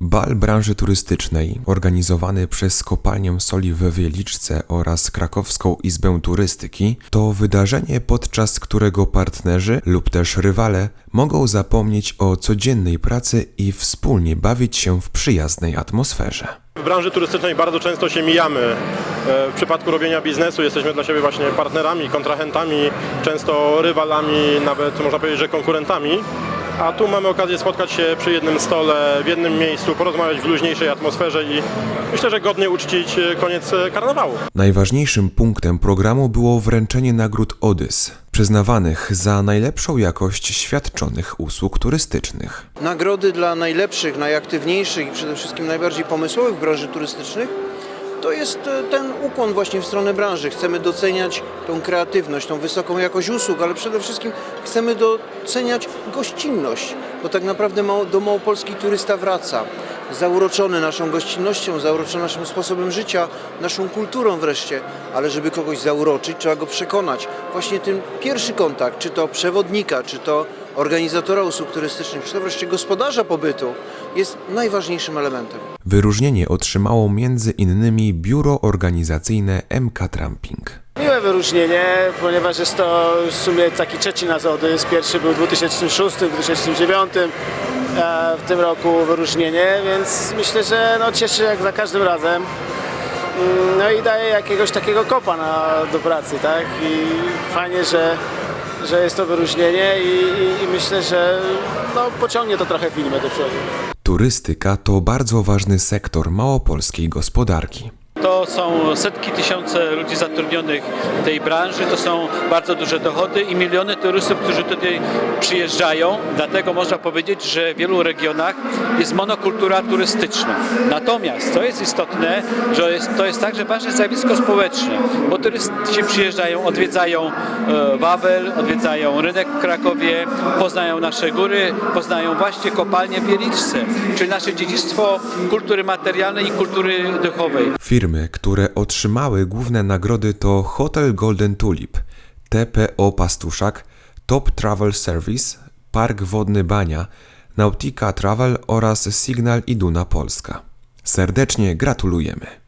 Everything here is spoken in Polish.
Bal branży turystycznej, organizowany przez Kopalnię Soli w Wieliczce oraz Krakowską Izbę Turystyki, to wydarzenie, podczas którego partnerzy lub też rywale mogą zapomnieć o codziennej pracy i wspólnie bawić się w przyjaznej atmosferze. W branży turystycznej bardzo często się mijamy. E, W przypadku robienia biznesu jesteśmy dla siebie właśnie partnerami, kontrahentami, często rywalami, nawet można powiedzieć, że konkurentami. A tu mamy okazję spotkać się przy jednym stole, w jednym miejscu, porozmawiać w luźniejszej atmosferze i myślę, że godnie uczcić e, koniec e, karnawału. Najważniejszym punktem programu było wręczenie nagród Odys, przyznawanych za najlepszą jakość świadczonych usług turystycznych. nagrody dla najlepszych, najaktywniejszych i przede wszystkim najbardziej pomysłowych w branży turystycznych, to jest e, ten ukłon właśnie w stronę branży. Chcemy doceniać tą kreatywność, tą wysoką jakość usług, ale przede wszystkim chcemy doceniać gościnność, bo tak naprawdę do Małopolski turysta wraca. Zauroczony naszą gościnnością, zauroczony naszym sposobem życia, naszą kulturą wreszcie, ale żeby kogoś zauroczyć, trzeba go przekonać. Właśnie ten pierwszy kontakt, czy to przewodnika, czy to organizatora usług turystycznych, czy to wreszcie gospodarza pobytu, jest najważniejszym elementem. Wyróżnienie otrzymało między innymi biuro organizacyjne MK Tramping. Miłe wyróżnienie, ponieważ jest to w sumie taki trzeci nas Odys. Pierwszy był w 2006, w 2009 e, w tym roku wyróżnienie, więc myślę, że no, cieszy jak za każdym razem. Mm, No i daje jakiegoś takiego kopa na, do pracy, tak? I fajnie, że, że jest to wyróżnienie i, i, i myślę, że no, pociągnie to trochę filmy do przodu. Turystyka to bardzo ważny sektor małopolskiej gospodarki. To są setki tysiące ludzi zatrudnionych w tej branży, to są bardzo duże dochody i miliony turystów, którzy tutaj przyjeżdżają. Dlatego można powiedzieć, że w wielu regionach jest monokultura turystyczna. Natomiast, co jest istotne, że jest, to jest także ważne zjawisko społeczne, bo turyści przyjeżdżają, odwiedzają e, Wawel, odwiedzają rynek w Krakowie, poznają nasze góry, poznają właśnie kopalnię w czyli nasze dziedzictwo kultury materialnej i kultury duchowej. Firmy, które otrzymały główne nagrody to Hotel Golden Tulip, TPO Pastuszak, Top Travel Service, Park Wodny Bania, Nautica Travel oraz Signal Iduna Polska. Serdecznie gratulujemy!